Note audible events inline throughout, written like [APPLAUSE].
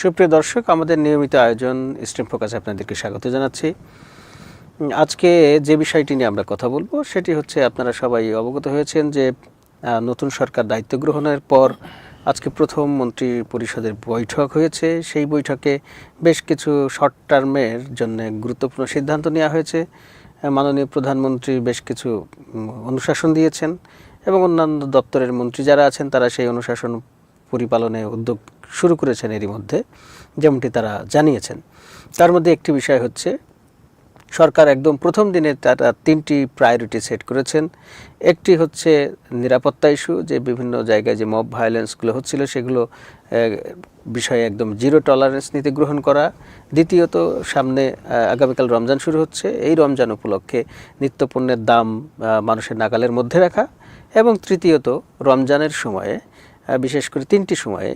সুপ্রিয় দর্শক, আমাদের নিয়মিত আয়োজন স্ট্রিম ফোকাসে আপনাদেরকে স্বাগত জানাচ্ছি। আজকে যে বিষয়টি নিয়ে আমরা কথা বলব, সেটি হচ্ছে আপনারা সবাই অবগত হয়েছেন যে নতুন সরকার দায়িত্ব গ্রহণের পর আজকে প্রথম মন্ত্রী পরিষদের বৈঠক হয়েছে। সেই বৈঠকে বেশ কিছু শর্ট টার্মের জন্য গুরুত্বপূর্ণ সিদ্ধান্ত নেওয়া হয়েছে। মাননীয় প্রধানমন্ত্রী বেশ কিছু অনুশাসন দিয়েছেন এবং অন্যান্য দপ্তরের মন্ত্রী যারা আছেন, তারা সেই অনুশাসন পরিপালনে উদ্যোগ শুরু করেছেন এরই মধ্যে, যেমনটি তারা জানিয়েছেন। তার মধ্যে একটি বিষয় হচ্ছে, সরকার একদম প্রথম দিনে তারা তিনটি প্রায়োরিটি সেট করেছেন। একটি হচ্ছে নিরাপত্তা ইস্যু যে বিভিন্ন জায়গায় যে মব ভায়োলেন্সগুলো হচ্ছিল, সেগুলো বিষয়ে একদম জিরো টলারেন্স নীতি গ্রহণ করা। দ্বিতীয়ত, সামনে আগামীকাল রমজান শুরু হচ্ছে। এই রমজান উপলক্ষে নিত্যপণ্যের দাম মানুষের নাগালের মধ্যে রাখা। এবং তৃতীয়ত, রমজানের সময়ে বিশেষ করে তিনটি সময়ে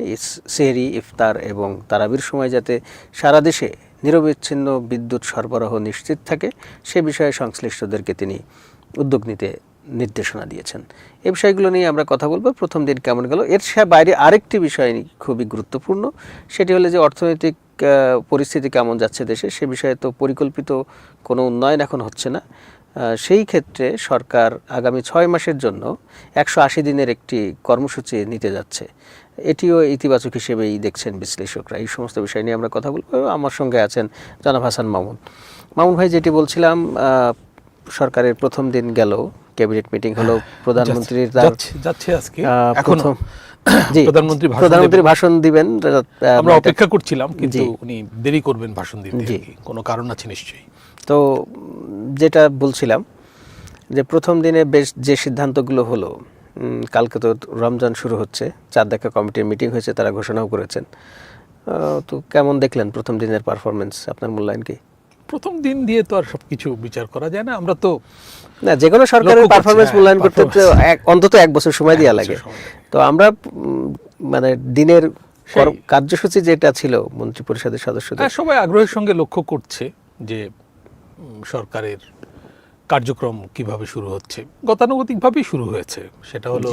সেহরি, ইফতার এবং তারাবির সময় যাতে সারা দেশে নিরবিচ্ছিন্ন বিদ্যুৎ সরবরাহ নিশ্চিত থাকে, সে বিষয়ে সংশ্লিষ্টদেরকে তিনি উদ্যোগ নিতে নির্দেশনা দিয়েছেন। এই বিষয়গুলো নিয়ে আমরা কথা বলব। প্রথম দিন কেমন গেল? এর সে বাইরে আরেকটি বিষয় খুবই গুরুত্বপূর্ণ, সেটি হলো যে অর্থনৈতিক পরিস্থিতি কেমন যাচ্ছে দেশে, সে বিষয়ে তো পরিকল্পিত কোনো উন্নয়ন এখন হচ্ছে না। সেই ক্ষেত্রে সরকার আগামী ছয় মাসের জন্য একশো আশি দিনের একটি কর্মসূচি নিতে যাচ্ছে। এটিও ইতিবাচক হিসেবেই দেখছেন বিশ্লেষকরা। এই সমস্ত বিষয় নিয়ে আমরা কথা বলব। আমার সঙ্গে আছেন জনাব হাসান মামুন। মামুন ভাই যেটি বলছিলাম সরকারের প্রথম দিন গেল ক্যাবিনেট মিটিং হলো প্রধানমন্ত্রীর যাচ্ছে যাচ্ছে আজকে। আহ, এখনও প্রথম প্রধানমন্ত্রী [COUGHS] ভাষণ প্রধানমন্ত্রী ভাষণ দিবেন আমরা অপেক্ষা করছিলাম কিন্তু উনি দেরি করবেন ভাষণ দিতে। কোনো কারণ আছে নিশ্চয়ই। তো যেটা বলছিলাম যে প্রথম দিনে বেশ যে সিদ্ধান্তগুলো হলো কালকে তো রমজান শুরু হচ্ছে চার দেখা কমিটির মিটিং হয়েছে তারা ঘোষণাও করেছেন। তো কেমন দেখলেন প্রথম দিনের পারফরমেন্স আপনার মূল্যায়ন কি? প্রথম দিন দিয়ে তো আর সবকিছু বিচার করা যায় না আমরা তো না যে কোনো সরকারের পারফরমেন্স হ্যাঁ, মূল্যায়ন করতে এক- অন্তত এক বছর সময় দেওয়া লাগে। তো আমরা মানে দিনের কর- কার্যসূচি যেটা ছিল মন্ত্রী পরিষদের সদস্যদের হ্যাঁ, সবাই আগ্রহের সঙ্গে লক্ষ্য করছে যে সরকারের কার্যক্রম কীভাবে শুরু হচ্ছে গতানুগতিকভাবেই শুরু হয়েছে সেটা হলো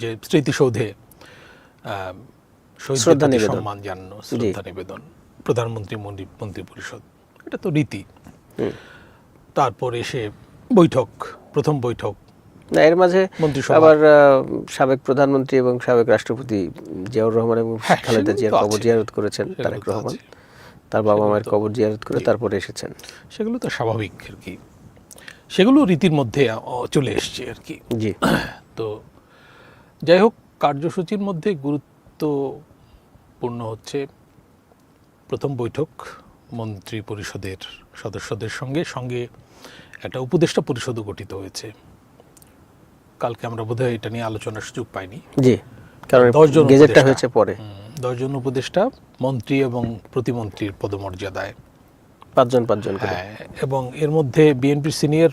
যে স্মৃতিসৌধে। সম্মান জানানো শ্রদ্ধা নিবেদন প্রধানমন্ত্রী মন্ত্রী পরিষদ এটা তো রীতি। তারপর এসে বৈঠক প্রথম বৈঠক না এর মাঝে। আবার সাবেক প্রধানমন্ত্রী এবং সাবেক রাষ্ট্রপতি জিয়াউর রহমান এবং হ্যাঁ, খালেদা জিয়ার কবর জিয়ারত করেছেন তারেক রহমান। তার বাবা মায়ের কবর জিয়ারত করে তারপরে এসেছেন। সেগুলো তো স্বাভাবিক আর কি। সেগুলো রীতির মধ্যে চলে এসছে আর কি। জি। [CLEARS THROAT] তো যাই হোক কার্যসূচির মধ্যে গুরুত্বপূর্ণ হচ্ছে প্রথম বৈঠক মন্ত্রী পরিষদের সদস্যদের সঙ্গে। সঙ্গে একটা উপদেষ্টা পরিষদও গঠিত হয়েছে। কালকে আমরা বোধহয় এটা নিয়ে আলোচনার সুযোগ পাইনি। জি কারণ দশজন গেজেটটা হয়েছে পরে। দশজন উপদেষ্টা মন্ত্রী এবং প্রতিমন্ত্রীর পদমর্যাদায়। পাঁচজন পাঁচজন হ্যাঁ, এবং এর মধ্যে বিএনপির সিনিয়র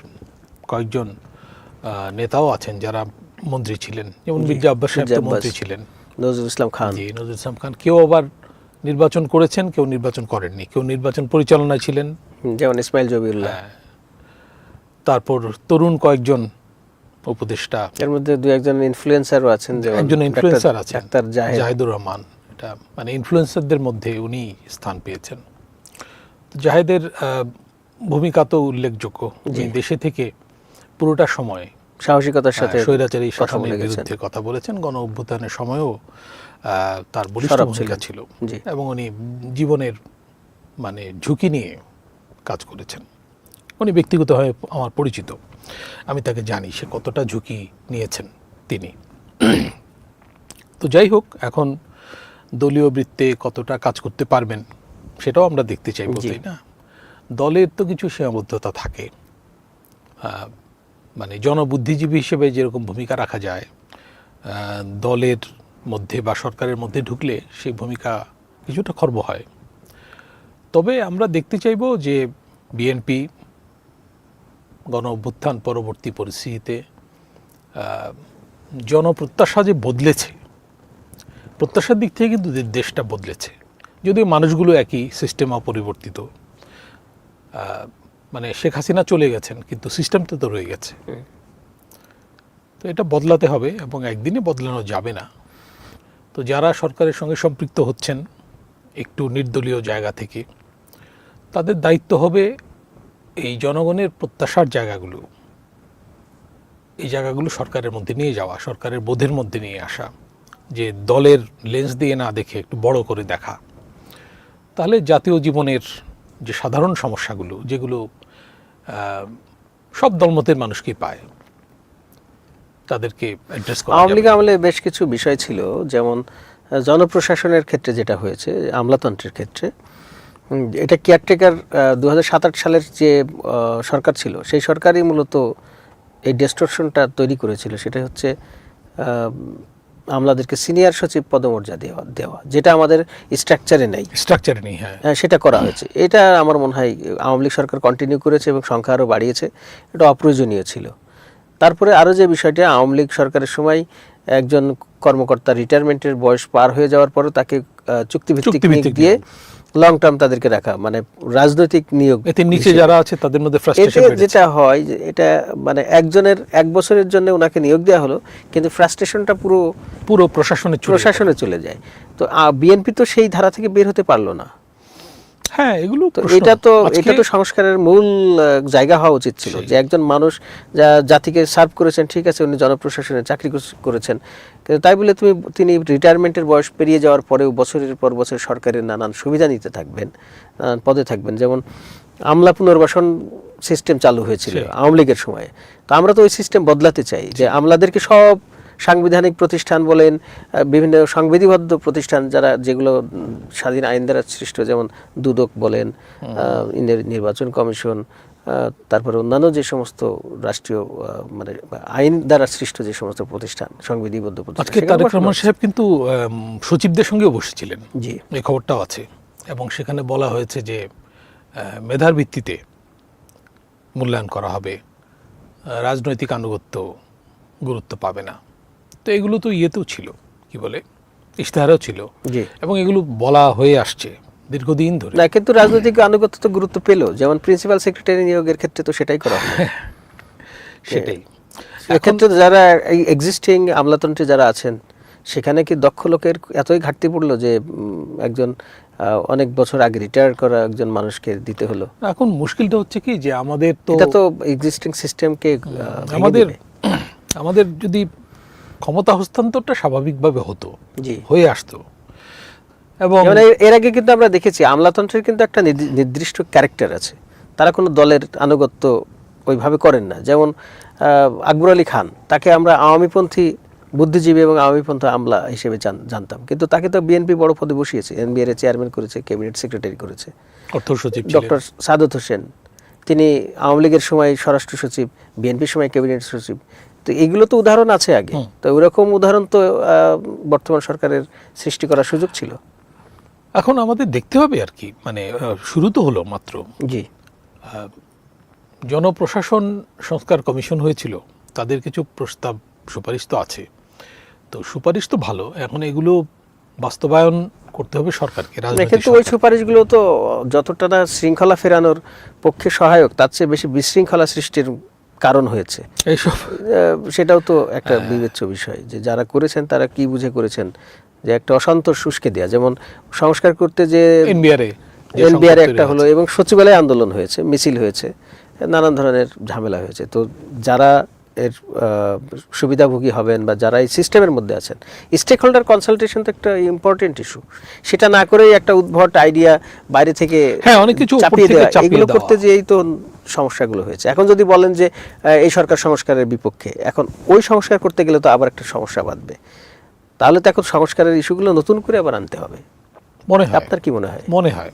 কয়েকজন নেতাও আছেন যারা মন্ত্রী ছিলেন। যেমন মির্জা আব্বাস সাহেব মন্ত্রী ছিলেন। নজরুল ইসলাম খান। জি নজরুল ইসলাম খান। কেউ আবার নির্বাচন করেছেন কেউ নির্বাচন করেননি। কেউ নির্বাচন পরিচালনায় ছিলেন। যেমন ইসমাইল জবিউল্লাহ। হ্যাঁ। তারপর তরুণ কয়েকজন উপদেষ্টা। এর মধ্যে দু একজন ইনফ্লুয়েন্সারও আছেন একজন ইনফ্লুয়েন্সার আছেন ডাক্তার জাহেদ। জাহিদুর রহমান। এটা মানে ইনফ্লুয়েন্সারদের মধ্যে উনি স্থান পেয়েছেন। জাহেদের ভূমিকা তো উল্লেখযোগ্য। উনি দেশে থেকে পুরোটা সময় সাহসিকতার সাথে স্বৈরাচারী শাসনের বিরুদ্ধে কথা বলেছেন। গণ অভ্যুত্থানের সময়ও তার বলিষ্ঠ ভূমিকা ছিল। এবং উনি জীবনের মানে ঝুঁকি নিয়ে কাজ করেছেন। উনি ব্যক্তিগতভাবে আমার পরিচিত। আমি তাকে জানি সে কতটা ঝুঁকি নিয়েছেন তিনি। তো যাই হোক এখন দলীয় বৃত্তে কতটা কাজ করতে পারবেন সেটাও আমরা দেখতে চাইব। তাই না? দলের তো কিছু সীমাবদ্ধতা থাকে। মানে জনবুদ্ধিজীবী হিসেবে যেরকম ভূমিকা রাখা যায় দলের মধ্যে বা সরকারের মধ্যে ঢুকলে সেই ভূমিকা কিছুটা খর্ব হয়। তবে আমরা দেখতে চাইব যে বিএনপি গণ অভ্যুত্থান পরবর্তী পরিস্থিতিতে জনপ্রত্যাশা যে বদলেছে প্রত্যাশার দিক থেকে কিন্তু দেশটা বদলেছে। যদিও মানুষগুলো একই সিস্টেম অপরিবর্তিত মানে শেখ হাসিনা চলে গেছেন কিন্তু সিস্টেমটা তো রয়ে গেছে। তো এটা বদলাতে হবে এবং একদিনে বদলানো যাবে না। তো যারা সরকারের সঙ্গে সম্পৃক্ত হচ্ছেন একটু নির্দলীয় জায়গা থেকে তাদের দায়িত্ব হবে এই জনগণের প্রত্যাশার জায়গাগুলো। এই জায়গাগুলো সরকারের মধ্যে নিয়ে যাওয়া সরকারের বোধের মধ্যে নিয়ে আসা। যে দলের লেন্স দিয়ে না দেখে একটু বড় করে দেখা তাহলে জাতীয় জীবনের যে সাধারণ সমস্যাগুলো যেগুলো সব দলমতের মানুষকে পায় তাদেরকে অ্যাড্রেস করা আওয়ামী লীগ আমলে বেশ কিছু বিষয় ছিল যেমন জনপ্রশাসনের ক্ষেত্রে যেটা হয়েছে আমলাতন্ত্রের ক্ষেত্রে এটা কেয়ারটেকার দু হাজার সাত আট সালের যে সরকার ছিল সেই সরকারই মূলত এই ডেস্ট্রকশনটা তৈরি করেছিল সেটা হচ্ছে আমলাদেরকে সিনিয়র সচিব পদমর্যাদা দেওয়া দেওয়া যেটা আমাদের স্ট্রাকচারে নেই। স্ট্রাকচারে নেই হ্যাঁ। হ্যাঁ, সেটা করা হয়েছে। এটা আমার মনে হয় আওয়ামী লীগ সরকার কন্টিনিউ করেছে এবং সংখ্যা আরও বাড়িয়েছে। এটা অপ্রয়োজনীয় ছিল। তারপরে আরও যে বিষয়টা আওয়ামী লীগ সরকারের সময় একজন কর্মকর্তা রিটায়ারমেন্টের বয়স পার হয়ে যাওয়ার পরও তাকে চুক্তিভিত্তিক দিয়ে লং টার্ম তাদেরকে রাখা মানে রাজনৈতিক নিয়োগ এতে নিচে যারা আছে তাদের মধ্যে ফ্রাস্ট্রেশন যেটা হয় এটা মানে একজনের এক বছরের জন্য ওনাকে নিয়োগ দেওয়া হলো কিন্তু ফ্রাস্ট্রেশনটা পুরো পুরো প্রশাসনের চলে প্রশাসনে চলে যায়। তো বিএনপি তো সেই ধারা থেকে বের হতে পারল না। হ্যাঁ এগুলো তো এটা তো এটা তো সংস্কারের মূল জায়গা হওয়া উচিত ছিল যে একজন মানুষ যা জাতিকে সার্ভ করেছেন ঠিক আছে উনি জনপ্রশাসনে চাকরি করেছেন। কিন্তু তাই বলে তুমি তিনি রিটায়ারমেন্টের বয়স পেরিয়ে যাওয়ার পরেও বছরের পর বছর সরকারের নানান সুবিধা নিতে থাকবেন নানান পদে থাকবেন। যেমন আমলা পুনর্বাসন সিস্টেম চালু হয়েছিল আওয়ামী লীগের সময়ে। তো আমরা তো ওই সিস্টেম বদলাতে চাই যে আমলাদেরকে সব সাংবিধানিক প্রতিষ্ঠান বলেন বিভিন্ন সংবিধিবদ্ধ প্রতিষ্ঠান যারা যেগুলো স্বাধীন আইন দ্বারা সৃষ্ট যেমন দুদক বলেন নির্বাচন কমিশন তারপরে অন্যান্য যে সমস্ত রাষ্ট্রীয় মানে আইন দ্বারা সৃষ্ট যে সমস্ত প্রতিষ্ঠান সংবিধিবদ্ধ প্রতিষ্ঠান আজকে তারেক রহমান সাহেব কিন্তু সচিবদের সঙ্গেও বসেছিলেন। জি। এই খবরটাও আছে। এবং সেখানে বলা হয়েছে যে মেধার ভিত্তিতে মূল্যায়ন করা হবে। রাজনৈতিক আনুগত্য গুরুত্ব পাবে না। তো এগুলো তো ইয়েতেও ছিল কি বলে? ইশতেহারেও ছিল। এবং এগুলো বলা হয়ে আসছে দীর্ঘদিন ধরে। না কিন্তু রাজনৈতিক আনুগত্য তো গুরুত্ব পেল। যেমন প্রিন্সিপাল সেক্রেটারি নিয়োগের ক্ষেত্রে তো সেটাই করা হয়। সেটাই। এক্ষেত্রে যারা এই এক্সিস্টিং আমলাতন্ত্রে যারা আছেন সেখানে কি দক্ষ লোকের এতই ঘাটতি পড়ল যে একজন অনেক বছর আগে রিটায়ার করা একজন মানুষকে দিতে হলো? এখন মুশকিলটা হচ্ছে কি যে আমাদের তো এটা তো এক্সিস্টিং সিস্টেমকে আমাদের [CLEARS THROAT] আমাদের যদি ক্ষমতা হস্তান্তরটা স্বাভাবিকভাবে হতো হয়ে আসতো। এবং এর আগে কিন্তু আমরা দেখেছি আমলাতন্ত্রের কিন্তু একটা নির্দিষ্ট ক্যারেক্টার আছে। তারা কোনো দলের আনুগত্য ওইভাবে করেন না। যেমন আকবর আলী খান তাকে আমরা আওয়ামীপন্থী বুদ্ধিজীবী এবং আওয়ামীপন্থী আমলা হিসেবে জানতাম। কিন্তু তাকে তো বিএনপি বড় পদে বসিয়েছে। এনবিআর এর চেয়ারম্যান করেছে ক্যাবিনেট সেক্রেটারি করেছে। অর্থ সচিব ডক্টর সাদত হোসেন তিনি আওয়ামী লীগের সময় স্বরাষ্ট্র সচিব বিএনপির সময় ক্যাবিনেট সচিব তো এগুলো তো উদাহরণ আছে আগে। তো ওইরকম উদাহরণ তো বর্তমান সরকারের সৃষ্টি করার সুযোগ ছিল। এখন আমাদের দেখতে হবে আর কি মানে শুরু তো হলো মাত্র। জি। জনপ্রশাসন সংস্কার কমিশন হয়েছিল তাদের কিছু প্রস্তাব সুপারিশ তো আছে। তো সুপারিশ তো ভালো এখন এগুলো বাস্তবায়ন করতে হবে সরকারকে কিন্তু ওই সুপারিশগুলো তো যতটা না শৃঙ্খলা ফেরানোর পক্ষে সহায়ক তার চেয়ে বেশি বিশৃঙ্খলা সৃষ্টির কারণ হয়েছে। এইসব। সেটাও তো একটা বিবেচ্য বিষয় যে যারা করেছেন তারা কি বুঝে করেছেন? যে একটা অসন্তোষ শুষ্কে দেয়া। যেমন সংস্কার করতে যে এনবিআরে এনবিআর একটা হলো এবং সচিবালয় আন্দোলন হয়েছে মিছিল হয়েছে নানান ধরনের ঝামেলা হয়েছে। তো যারা এর সুবিধাভোগী হবেন বা যারা এই সিস্টেমের মধ্যে আছেন। স্টেক হোল্ডার কনসালটেশন তো একটা ইম্পর্টেন্ট ইস্যু সেটা না করেই একটা উদ্ভট আইডিয়া বাইরে থেকে হ্যাঁ, অনেক কিছু চাপিয়ে দেওয়া এগুলো। করতে যেই তো সমস্যাগুলো হয়েছে। এখন যদি বলেন যে এই সরকার সংস্কারের বিপক্ষে এখন ওই সংস্কার করতে গেলে তো আবার একটা সমস্যা বাঁধবে। তাহলে তো এখন সংস্কারের ইস্যুগুলো নতুন করে আবার আনতে হবে। মনে হয়। আপনার কি মনে হয়? মনে হয়।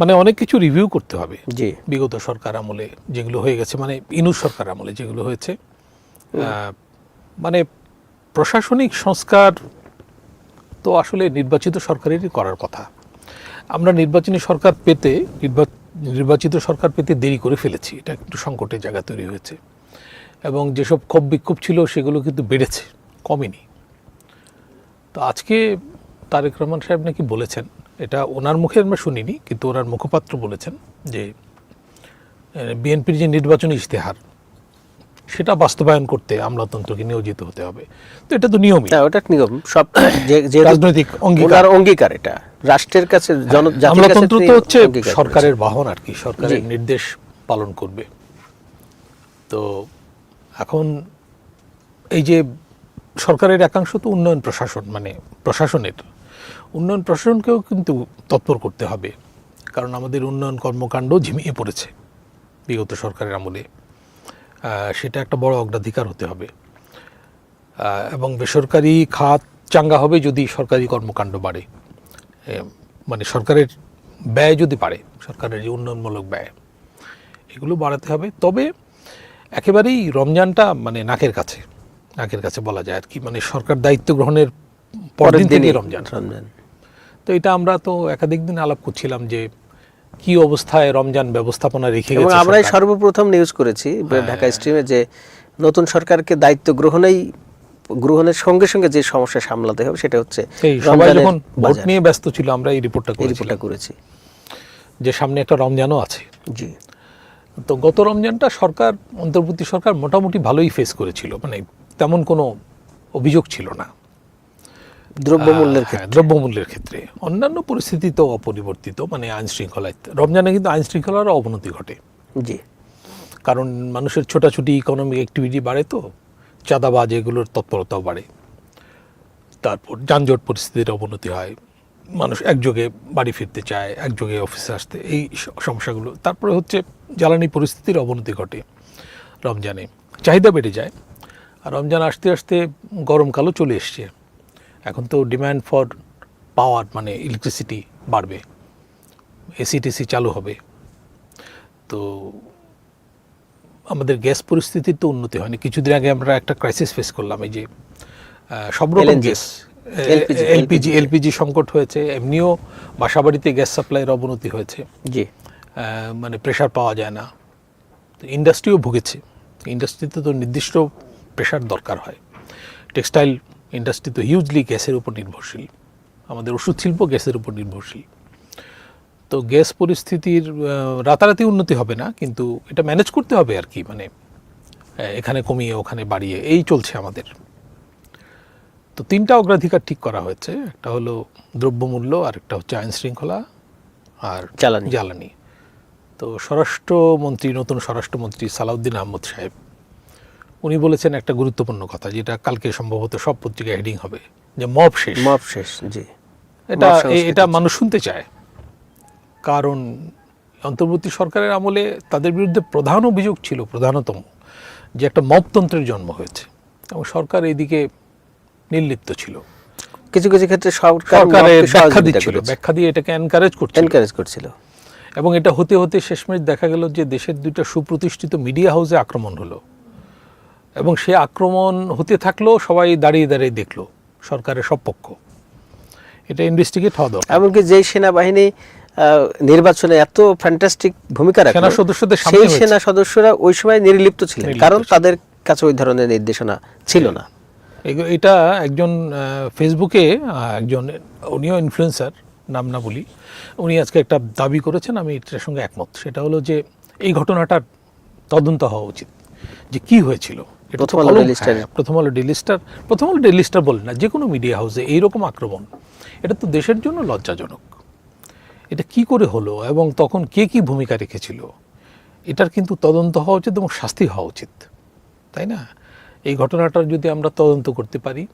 মানে অনেক কিছু রিভিউ করতে হবে। জি। বিগত সরকার আমলে যেগুলো হয়ে গেছে মানে ইনু সরকার আমলে যেগুলো হয়েছে মানে প্রশাসনিক সংস্কার তো আসলে নির্বাচিত সরকারেরই করার কথা। আমরা নির্বাচনী সরকার পেতে নির্বা- নির্বাচিত সরকার পেতে দেরি করে ফেলেছি। এটা একটু সংকটের জায়গা তৈরি হয়েছে। এবং যেসব ক্ষোভ বিক্ষোভ ছিল সেগুলো কিন্তু বেড়েছে কমেনি। তো আজকে তারেক রহমান সাহেব নাকি বলেছেন এটা ওনার মুখে আমরা শুনিনি কিন্তু ওনার মুখপাত্র বলেছেন যে বিএনপির যে নির্বাচনী ইশতেহার সেটা বাস্তবায়ন করতে আমলাতন্ত্রকে নিয়োজিত হতে হবে। তো এটা তো নিয়মই। ওটা নিয়ম। সব যে রাজনৈতিক অঙ্গীকার। অঙ্গীকার এটা। রাষ্ট্রের কাছে কাছে আমলাতন্ত্র তো হচ্ছে সরকারের বাহন আর কি সরকারের নির্দেশ পালন করবে। তো এখন এই যে সরকারের একাংশ তো উন্নয়ন প্রশাসন মানে প্রশাসনের উন্নয়ন প্রশাসনকেও কিন্তু তৎপর করতে হবে। কারণ আমাদের উন্নয়ন কর্মকাণ্ড ঝিমিয়ে পড়েছে বিগত সরকারের আমলে। সেটা একটা বড় অগ্রাধিকার হতে হবে। এবং বেসরকারি খাত চাঙ্গা হবে যদি সরকারি কর্মকাণ্ড বাড়ে। মানে সরকারের ব্যয় যদি বাড়ে, সরকারের যে উন্নয়নমূলক ব্যয়, এগুলো বাড়াতে হবে। তবে একেবারেই রমজানটা মানে নাকের কাছে নাকের কাছে বলা যায় আর কি। মানে সরকার দায়িত্ব গ্রহণের থেকে দিনই রমজান। রমজান। তো এটা আমরা তো একাধিক দিন আলাপ করছিলাম যে কি অবস্থায় রমজান ব্যবস্থাপনা রেখে গেছে আমরাই সর্বপ্রথম নিউজ করেছি হ্যাঁ। ঢাকা স্ট্রিমে যে নতুন সরকারকে দায়িত্ব গ্রহণেই গ্রহণের সঙ্গে সঙ্গে যে সমস্যা সামলাতে হবে সেটা হচ্ছে সবাই যখন ভোট নিয়ে ব্যস্ত ছিল আমরা এই রিপোর্টটা রিপোর্টটা করেছি। যে সামনে একটা রমজানও আছে। জি। তো গত রমজানটা সরকার অন্তর্বর্তী সরকার মোটামুটি ভালোই ফেস করেছিল। মানে তেমন কোনো অভিযোগ ছিল না। দ্রব্যমূল্যের ক্ষেত্রে। দ্রব্যমূল্যের ক্ষেত্রে। অন্যান্য পরিস্থিতি তো অপরিবর্তিত মানে আইন শৃঙ্খলায় রমজানে কিন্তু আইন শৃঙ্খলার অবনতি ঘটে। জি। কারণ মানুষের ছোটাছুটি ইকোনমিক অ্যাক্টিভিটি বাড়ে তো চাঁদাবাজ এগুলোর তৎপরতাও বাড়ে। তারপর যানজট পরিস্থিতির অবনতি হয়। মানুষ একযোগে বাড়ি ফিরতে চায় একযোগে অফিসে আসতে এই সমস্যাগুলো। তারপরে হচ্ছে জ্বালানি পরিস্থিতির অবনতি ঘটে রমজানে। চাহিদা বেড়ে যায়। আর রমজান আসতে আসতে গরমকালও চলে এসছে। এখন তো ডিমান্ড ফর পাওয়ার মানে ইলেকট্রিসিটি বাড়বে এসিটিসি চালু হবে। তো আমাদের গ্যাস পরিস্থিতির তো উন্নতি হয়নি। কিছুদিন আগে আমরা একটা ক্রাইসিস ফেস করলাম এই যে সব রকম গ্যাস এলপিজি এলপিজি সংকট হয়েছে এমনিও বাসাবাড়িতে গ্যাস সাপ্লাইয়ের অবনতি হয়েছে। জি। মানে প্রেশার পাওয়া যায় না। ইন্ডাস্ট্রিও ভুগেছে। ইন্ডাস্ট্রিতে তো নির্দিষ্ট প্রেশার দরকার হয়। টেক্সটাইল ইন্ডাস্ট্রি তো হিউজলি গ্যাসের উপর নির্ভরশীল। আমাদের ওষুধ শিল্প গ্যাসের উপর নির্ভরশীল। তো গ্যাস পরিস্থিতির রাতারাতি উন্নতি হবে না কিন্তু এটা ম্যানেজ করতে হবে আর কি মানে এখানে কমিয়ে ওখানে বাড়িয়ে এই চলছে আমাদের। তো তিনটা অগ্রাধিকার ঠিক করা হয়েছে একটা হলো দ্রব্যমূল্য আর একটা হচ্ছে আইন শৃঙ্খলা আর জ্বালানি। জ্বালানি। তো স্বরাষ্ট্রমন্ত্রী নতুন স্বরাষ্ট্রমন্ত্রী সালাউদ্দিন আহমদ সাহেব উনি বলেছেন একটা গুরুত্বপূর্ণ কথা যেটা কালকে সম্ভবত সব পত্রিকায় হেডিং হবে যে মব শেষ। মব শেষ জি। এটা। এটা মানুষ শুনতে চায়। কারণ অন্তর্বর্তী সরকারের আমলে তাদের বিরুদ্ধে প্রধান অভিযোগ ছিল প্রধানতম যে একটা মবতন্ত্রের জন্ম হয়েছে। এবং সরকার এইদিকে নির্লিপ্ত ছিল। কিছু কিছু ক্ষেত্রে সরকারের ব্যাখ্যা দিচ্ছিল ব্যাখ্যা দিয়ে এটাকে এনকারেজ করছিল। এনকারেজ করছিল। এবং এটা হতে হতে শেষমেশ দেখা গেল যে দেশের দুইটা সুপ্রতিষ্ঠিত মিডিয়া হাউসে আক্রমণ হলো। এবং সে আক্রমণ হতে থাকলেও সবাই দাঁড়িয়ে দাঁড়িয়ে দেখল সরকারের সব পক্ষ। এটা ইনভেস্টিগেট হওয়া দরকার। এমনকি যেই সেনাবাহিনী নির্বাচনে এত ফ্যান্টাস্টিক ভূমিকা রাখে সেনা সদস্যদের সেই সেনা সদস্যরা ওই সময় নির্লিপ্ত ছিলেন কারণ তাদের কাছে ওই ধরনের নির্দেশনা ছিল না। এটা একজন ফেসবুকে একজন উনিও ইনফ্লুয়েন্সার নাম না বলি উনি আজকে একটা দাবি করেছেন আমি এটার সঙ্গে একমত। সেটা হলো যে এই ঘটনাটার তদন্ত হওয়া উচিত যে কি হয়েছিল। প্রথম আলো কলঙ্ক, স্টার- হ্যাঁ, প্রথম আলো ডেইলি স্টার প্রথম আলো ডেইলি স্টার বলে না যে কোনো মিডিয়া হাউসে এইরকম আক্রমণ। এটা তো দেশের জন্য লজ্জাজনক। এটা কি করে হলো এবং তখন কে কি ভূমিকা রেখেছিল? এটার কিন্তু তদন্ত হওয়া উচিত এবং শাস্তি হওয়া উচিত তাই না? এই ঘটনাটার যদি আমরা তদন্ত করতে পারি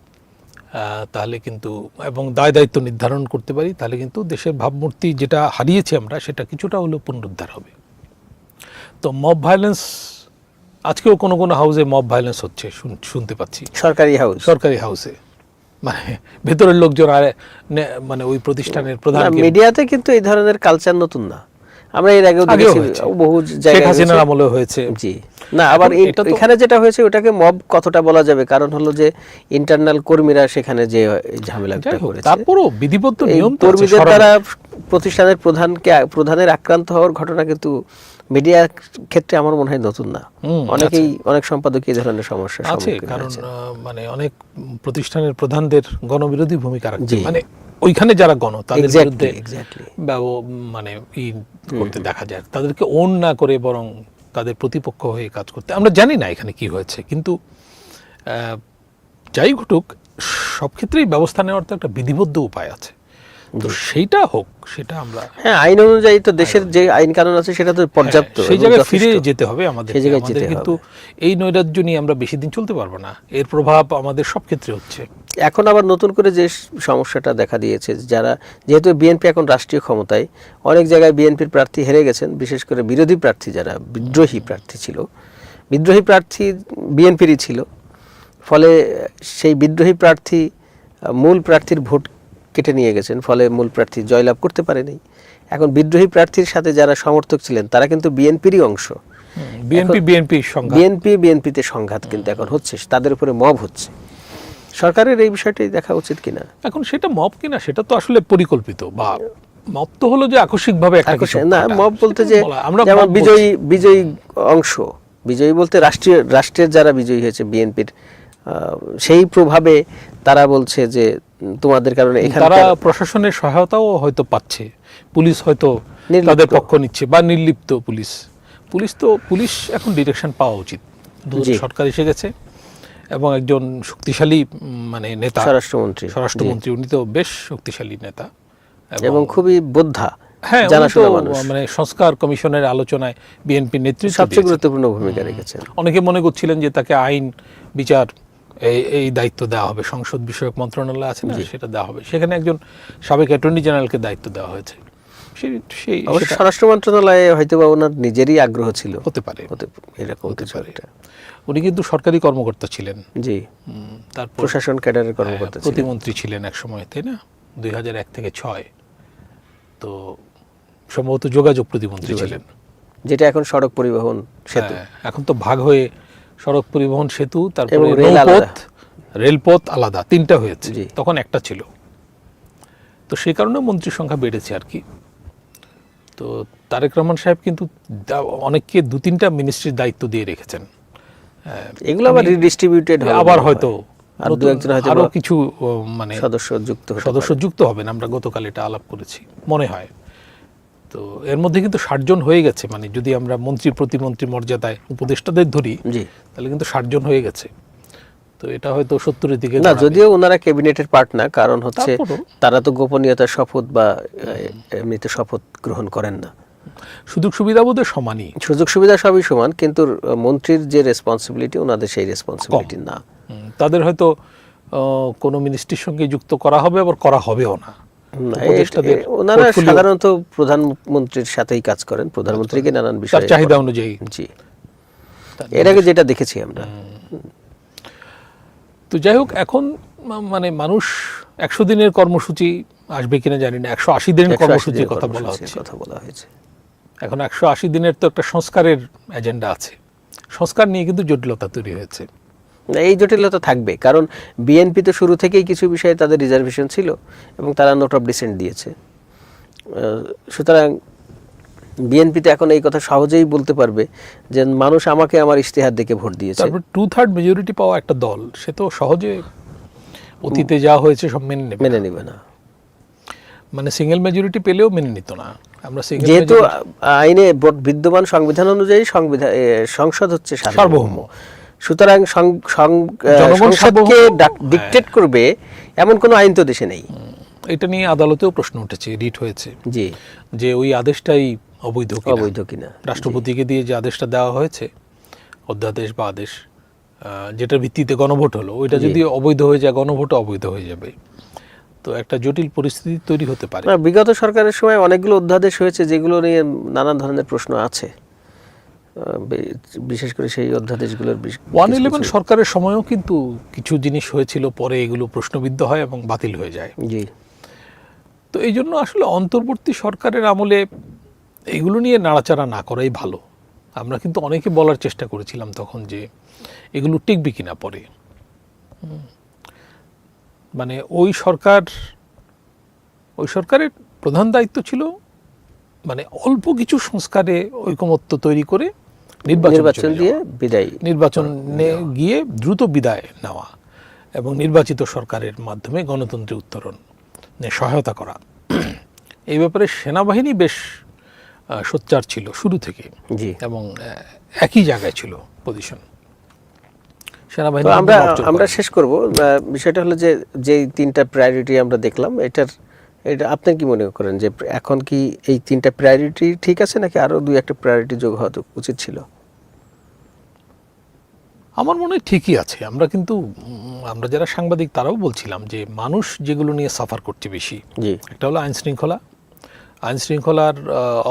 তাহলে কিন্তু এবং দায় দায়িত্ব নির্ধারণ করতে পারি তাহলে কিন্তু দেশের ভাবমূর্তি যেটা হারিয়েছি আমরা সেটা কিছুটা হলেও পুনরুদ্ধার হবে। তো মব ভায়োলেন্স আজকেও কোনো কোনো হাউসে মব ভায়োলেন্স হচ্ছে শুনতে পাচ্ছি। সরকারি হাউস সরকারি হাউসে মানে ভেতরের লোকজন আর মানে ওই প্রতিষ্ঠানের প্রধান মিডিয়াতে কিন্তু এই ধরনের কালচার নতুন না। আমরা এর আগেও দেখেছি। বহু শেখ জায়গায় হাসিনার হয়েছে। আমলে হয়েছে। জি। না আবার এখন যেটা হয়েছে ওটাকে মব কতটা বলা যাবে। কারণ হলো যে ইন্টারনাল কর্মীরা সেখানে যে ঝামেলাটা করেছে। তারপরও বিধিবদ্ধ নিয়ম কর্মীদের দ্বারা প্রতিষ্ঠানের প্রধানকে প্রধানের আক্রান্ত হওয়ার ঘটনা কিন্তু মিডিয়ার ক্ষেত্রে আমার মনে হয় নতুন না। অনেকেই অনেক সম্পাদক এই ধরনের সমস্যা আছে কারণ মানে অনেক প্রতিষ্ঠানের প্রধানদের গণবিরোধী ভূমিকা রাখছে। মানে ওইখানে যারা গণ তাদের বিরুদ্ধে মানে ই করতে দেখা যায়। তাদেরকে ওন না করে বরং তাদের প্রতিপক্ষ হয়ে কাজ করতে। আমরা জানি না এখানে কি হয়েছে কিন্তু যাই ঘটুক সব ক্ষেত্রেই ব্যবস্থা নেওয়ার তো একটা বিধিবদ্ধ উপায় আছে। তো সেইটা হোক সেটা আমরা হ্যাঁ আইন অনুযায়ী তো দেশের যে আইন কানুন আছে সেটা তো পর্যাপ্ত হ্যাঁ, সেই জায়গায় ফিরে যেতে হবে আমাদের সেই জায়গায় যেতে কিন্তু এই নৈরাজ্য নিয়ে আমরা বেশি দিন চলতে পারব না। এর প্রভাব আমাদের সব ক্ষেত্রে হচ্ছে। এখন আবার নতুন করে যে সমস্যাটা দেখা দিয়েছে যারা যেহেতু বিএনপি এখন রাষ্ট্রীয় ক্ষমতায় অনেক জায়গায় বিএনপির প্রার্থী হেরে গেছেন বিশেষ করে বিরোধী প্রার্থী যারা বিদ্রোহী প্রার্থী ছিল। বিদ্রোহী প্রার্থী বিএনপিরই ছিল। ফলে সেই বিদ্রোহী প্রার্থী মূল প্রার্থীর ভোট কেটে নিয়ে গেছেন ফলে মূল প্রার্থী জয়লাভ করতে পারেনি। এখন বিদ্রোহী প্রার্থীর সাথে যারা সমর্থক ছিলেন তারা কিন্তু বিএনপিরই অংশ। বিএনপি বিএনপির বিএনপি বিএনপিতে সংঘাত কিন্তু এখন হচ্ছে তাদের উপরে মব হচ্ছে। সরকারের এই বিষয়টাই দেখা উচিত কিনা? এখন সেটা মব কিনা সেটা তো আসলে পরিকল্পিত বা মব তো হলো যে আকস্মিকভাবে না মব বলতে যে আমরা যেমন বিজয়ী বিজয়ী অংশ বিজয়ী বলতে রাষ্ট্রীয় রাষ্ট্রের যারা বিজয়ী হয়েছে বিএনপির সেই প্রভাবে তারা বলছে যে তোমাদের কারণে তারা প্রশাসনের সহায়তাও হয়তো পাচ্ছে। পুলিশ হয়তো তাদের পক্ষ নিচ্ছে বা নির্লিপ্ত পুলিশ। পুলিশ তো পুলিশ এখন ডিরেকশন পাওয়া উচিত। সরকার এসে গেছে এবং একজন শক্তিশালী মানে নেতা। স্বরাষ্ট্রমন্ত্রী। স্বরাষ্ট্রমন্ত্রী উনি তো বেশ শক্তিশালী নেতা। এবং খুবই বোদ্ধা হ্যাঁ মানে সংস্কার কমিশনের আলোচনায় বিএনপি নেতৃত্ব সবচেয়ে গুরুত্বপূর্ণ ভূমিকা রেখেছেন। অনেকে মনে করছিলেন যে তাকে আইন বিচার এই এই দায়িত্ব দেওয়া হবে। সংসদ বিষয়ক মন্ত্রণালয় আছে না সেটা দেওয়া হবে। সেখানে একজন সাবেক অ্যাটর্নি জেনারেলকে দায়িত্ব দেওয়া হয়েছে। সেই স্বরাষ্ট্র মন্ত্রণালয়ে হয়তো বা ওনার নিজেরই আগ্রহ ছিল। হতে পারে। হতে এরকম কিছু একটা। উনি কিন্তু সরকারি কর্মকর্তা ছিলেন। জি। তারপর প্রশাসন ক্যাডারের কর্মকর্তা প্রতিমন্ত্রী ছিলেন এক সময় তাই না? দুই এক থেকে ছয়। তো সম্ভবত যোগাযোগ প্রতিমন্ত্রী ছিলেন। যেটা এখন সড়ক পরিবহন সেতু। হ্যাঁ, এখন তো ভাগ হয়ে সড়ক পরিবহন সেতু তারপরে নৌপথ রেলপথ আলাদা তিনটা হয়েছে। তখন একটা ছিল। তো সেই কারণে মন্ত্রীর সংখ্যা বেড়েছে আর কি। তো তারেক রহমান সাহেব কিন্তু অনেককে দু তিনটা মিনিস্ট্রির দায়িত্ব দিয়ে রেখেছেন। এগুলো আবার রিডিস্ট্রিবিউটেড আবার হয়তো আর দু একজন হয়তো আরও কিছু মানে সদস্য যুক্ত সদস্য যুক্ত হবেন আমরা গতকাল এটা আলাপ করেছি মনে হয়। তো এর মধ্যে কিন্তু ষাট জন হয়ে গেছে মানে যদি আমরা মন্ত্রী প্রতিমন্ত্রী মর্যাদায় উপদেষ্টাদের ধরি জি। তাহলে কিন্তু ষাট জন হয়ে গেছে। তো এটা হয়তো সত্তরের দিকে না যদিও ওনারা ক্যাবিনেটের পার্ট না কারণ হচ্ছে তারা তো গোপনীয়তার শপথ বা এমনিতে শপথ গ্রহণ করেন না। সুযোগ সুবিধা বোধহয় সমানই। সুযোগ সুবিধা সবই সমান কিন্তু মন্ত্রীর যে রেসপন্সিবিলিটি ওনাদের সেই রেসপন্সিবিলিটি না। তাদের হয়তো কোনো মিনিস্ট্রির সঙ্গে যুক্ত করা হবে আবার করা হবেও না। ওনারা সাধারণত প্রধানমন্ত্রীর সাথেই কাজ করেন প্রধানমন্ত্রীকে নানান বিষয়ে চাহিদা অনুযায়ী। জি। এর আগে যেটা দেখেছি আমরা। তো যাই হোক এখন মানে মানুষ একশো দিনের কর্মসূচি আসবে কিনা জানি না একশো আশি দিনের কর্মসূচির কথা বলা হচ্ছে। কথা বলা হয়েছে। এখন একশো আশি দিনের তো একটা সংস্কারের এজেন্ডা আছে। সংস্কার নিয়ে কিন্তু জটিলতা তৈরি হয়েছে। এই জটিলতা থাকবে। কারণ বিএনপি তো শুরু থেকেই কিছু বিষয়ে তাদের রিজার্ভেশন ছিল এবং তারা নোট অফ ডিসেন্ট দিয়েছে। সুতরাং বিএনপিতে এখন এই কথা সহজেই বলতে পারবে যে মানুষ আমাকে আমার ইশতেহার দেখে ভোট দিয়েছে। তারপর টু থার্ড মেজরিটি পাওয়া একটা দল সে তো সহজে অতীতে যা হয়েছে সব মেনে নেবে মেনে নেবে না। মানে সিঙ্গেল মেজরিটি পেলেও মেনে নিত না। আমরা যেহেতু আইনে বিদ্যমান সংবিধান অনুযায়ী সংবিধান সংসদ হচ্ছে সার্বভৌম। সার্বভৌম। সুতরাং সংসদকে ডিকটেট করবে এমন কোনো আইন তো দেশে নেই। এটা নিয়ে আদালতেও প্রশ্ন উঠেছে রিট হয়েছে। জি। যে ওই আদেশটাই অবৈধ অবৈধ কিনা। রাষ্ট্রপতিকে দিয়ে যে আদেশটা দেওয়া হয়েছে অধ্যাদেশ বা আদেশ যেটার ভিত্তিতে গণভোট হলো ওইটা যদি অবৈধ হয়ে যায় গণভোট অবৈধ হয়ে যাবে। তো একটা জটিল পরিস্থিতি তৈরি হতে পারে। বিগত সরকারের সময় অনেকগুলো অধ্যাদেশ হয়েছে যেগুলো নিয়ে নানান ধরনের প্রশ্ন আছে। বিশেষ করে সেই অধ্যাদেশগুলোর ওয়ান ইলেভেন সরকারের সময়ও কিন্তু কিছু জিনিস হয়েছিল পরে এগুলো প্রশ্নবিদ্ধ হয় এবং বাতিল হয়ে যায়। জি। তো এই জন্য আসলে অন্তর্বর্তী সরকারের আমলে এগুলো নিয়ে নাড়াচাড়া না করাই ভালো। আমরা কিন্তু অনেকে বলার চেষ্টা করেছিলাম তখন যে এগুলো টিকবে কিনা পরে। মানে ওই সরকার ওই সরকারের প্রধান দায়িত্ব ছিল মানে অল্প কিছু সংস্কারে ঐকমত্য তৈরি করে নির্বাচন দিয়ে বিদায় নির্বাচনে গিয়ে দ্রুত বিদায় নেওয়া এবং নির্বাচিত সরকারের মাধ্যমে গণতন্ত্রে উত্তরণ সহায়তা করা। এই ব্যাপারে সেনাবাহিনী বেশ সোচ্চার ছিল শুরু থেকে এবং একই জায়গায় ছিল পজিশন সেনাবাহিনী আমরা আমরা শেষ করব। বিষয়টা হলো যে যে তিনটা প্রায়োরিটি আমরা দেখলাম এটার এটা আপনি কি মনে করেন যে এখন কি এই তিনটা প্রায়োরিটি ঠিক আছে নাকি আরও দুই একটা প্রায়োরিটি যোগ হওয়া উচিত ছিল? আমার মনে হয় ঠিকই আছে। আমরা কিন্তু আমরা যারা সাংবাদিক তারাও বলছিলাম যে মানুষ যেগুলো নিয়ে সাফার করছে বেশি একটা হলো আইন শৃঙ্খলা। আইন শৃঙ্খলার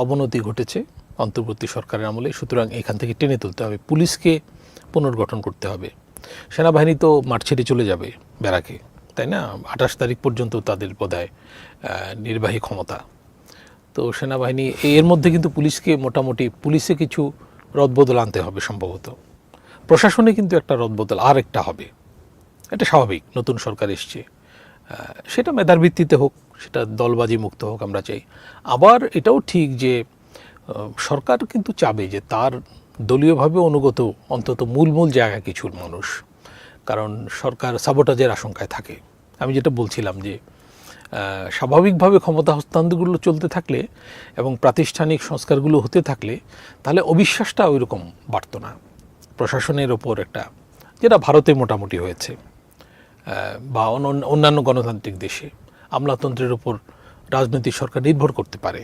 অবনতি ঘটেছে অন্তর্বর্তী সরকারের আমলে সুতরাং এখান থেকে টেনে তুলতে হবে পুলিশকে পুনর্গঠন করতে হবে। সেনাবাহিনী তো মাঠ ছেড়ে চলে যাবে ব্যারাকে। তাই না? আঠাশ তারিখ পর্যন্ত তাদের বোধহয় নির্বাহী ক্ষমতা। তো সেনাবাহিনী, এর মধ্যে কিন্তু পুলিশকে মোটামুটি, পুলিশে কিছু রদবদল আনতে হবে সম্ভবত। প্রশাসনে কিন্তু একটা রদবদল আর একটা হবে। এটা স্বাভাবিক, নতুন সরকার এসছে। সেটা মেধার ভিত্তিতে হোক, সেটা দলবাজি মুক্ত হোক, আমরা চাই। আবার এটাও ঠিক যে সরকার কিন্তু চাবে যে তার দলীয়ভাবে অনুগত অন্তত মূল মূল জায়গা কিছুর মানুষ। কারণ সরকার সাবোটাজের আশঙ্কায় থাকে। আমি যেটা বলছিলাম যে স্বাভাবিকভাবে ক্ষমতা হস্তান্তরগুলো চলতে থাকলে এবং প্রাতিষ্ঠানিক সংস্কারগুলো হতে থাকলে, তাহলে অবিশ্বাসটা ওই রকম বাড়তো না। প্রশাসনের ওপর একটা, যেটা ভারতে মোটামুটি হয়েছে বা অন্য- অন্যান্য গণতান্ত্রিক দেশে, আমলাতন্ত্রের ওপর রাজনৈতিক সরকার নির্ভর করতে পারে।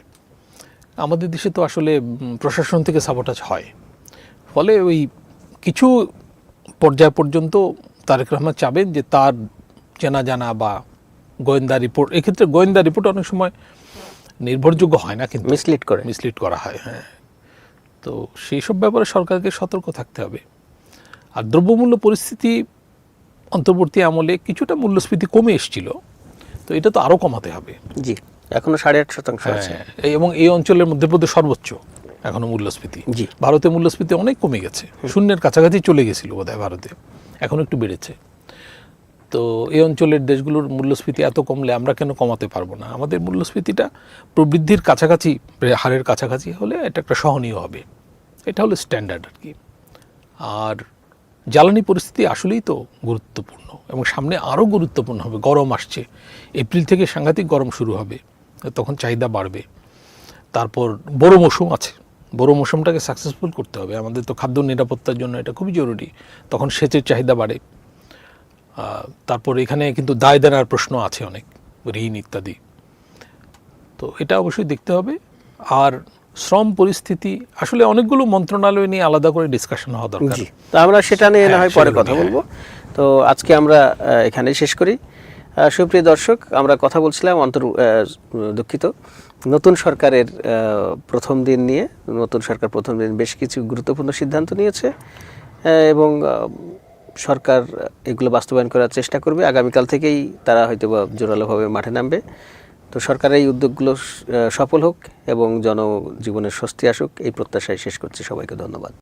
আমাদের দেশে তো আসলে প্রশাসন থেকে সাবোটাজ হয়। ফলে ওই কিছু পর্যায় পর্যন্ত তারেক রহমান চাবেন যে তার চেনা জানা বা গোয়েন্দা রিপোর্ট এক্ষেত্রে গোয়েন্দা রিপোর্ট অনেক সময় নির্ভরযোগ্য হয় না কিন্তু মিসলিড করে। মিসলিড করা হয় হ্যাঁ। তো সেই সব ব্যাপারে সরকারকে সতর্ক থাকতে হবে। আর দ্রব্যমূল্য পরিস্থিতি অন্তর্বর্তী আমলে কিছুটা মূল্যস্ফীতি কমে এসেছিল তো এটা তো আরও কমাতে হবে। জি এখনও সাড়ে আট শতাংশ আছে। হ্যাঁ, এবং এই অঞ্চলের মধ্যে মধ্যপ্রদেশ সর্বোচ্চ এখনও মূল্যস্ফীতি। জি। ভারতে মূল্যস্ফীতি অনেক কমে গেছে শূন্যের কাছাকাছি চলে গেছিল বোধহয় ভারতে। এখন একটু বেড়েছে। তো এই অঞ্চলের দেশগুলোর মূল্যস্ফীতি এত কমলে আমরা কেন কমাতে পারব না? আমাদের মূল্যস্ফীতিটা প্রবৃদ্ধির কাছাকাছি, হারের কাছাকাছি হলে এটা একটা সহনীয় হবে। এটা হলো স্ট্যান্ডার্ড আর কি। আর জ্বালানি পরিস্থিতি আসলেই তো গুরুত্বপূর্ণ এবং সামনে আরও গুরুত্বপূর্ণ হবে। গরম আসছে। এপ্রিল থেকে সাংঘাতিক গরম শুরু হবে। তখন চাহিদা বাড়বে। তারপর বড় মৌসুম আছে। বড় মৌসুমটাকে সাকসেসফুল করতে হবে। আমাদের তো খাদ্য নিরাপত্তার জন্য এটা খুবই জরুরি। তখন সেচের চাহিদা বাড়ে। তারপর এখানে কিন্তু দায় দেনার প্রশ্ন আছে অনেক ঋণ ইত্যাদি। তো এটা অবশ্যই দেখতে হবে। আর শ্রম পরিস্থিতি আসলে অনেকগুলো মন্ত্রণালয় নিয়ে আলাদা করে ডিসকাশন হওয়া দরকার। তো আমরা সেটা নিয়ে না হ্যাঁ, হয় পরে কথা বলব। তো আজকে আমরা আহ, এখানেই শেষ করি। সুপ্রিয় দর্শক, আমরা কথা বলছিলাম অন্তর দুঃখিত। নতুন সরকারের প্রথম দিন নিয়ে, নতুন সরকার প্রথম দিন বেশ কিছু গুরুত্বপূর্ণ সিদ্ধান্ত নিয়েছে এবং সরকার এগুলো বাস্তবায়ন করার চেষ্টা করবে। আগামীকাল থেকেই তারা হয়তো বা জোরালোভাবে মাঠে নামবে। তো সরকারের এই উদ্যোগগুলো সফল হোক এবং জনজীবনের স্বস্তি আসুক, এই প্রত্যাশায় শেষ করছি। সবাইকে ধন্যবাদ।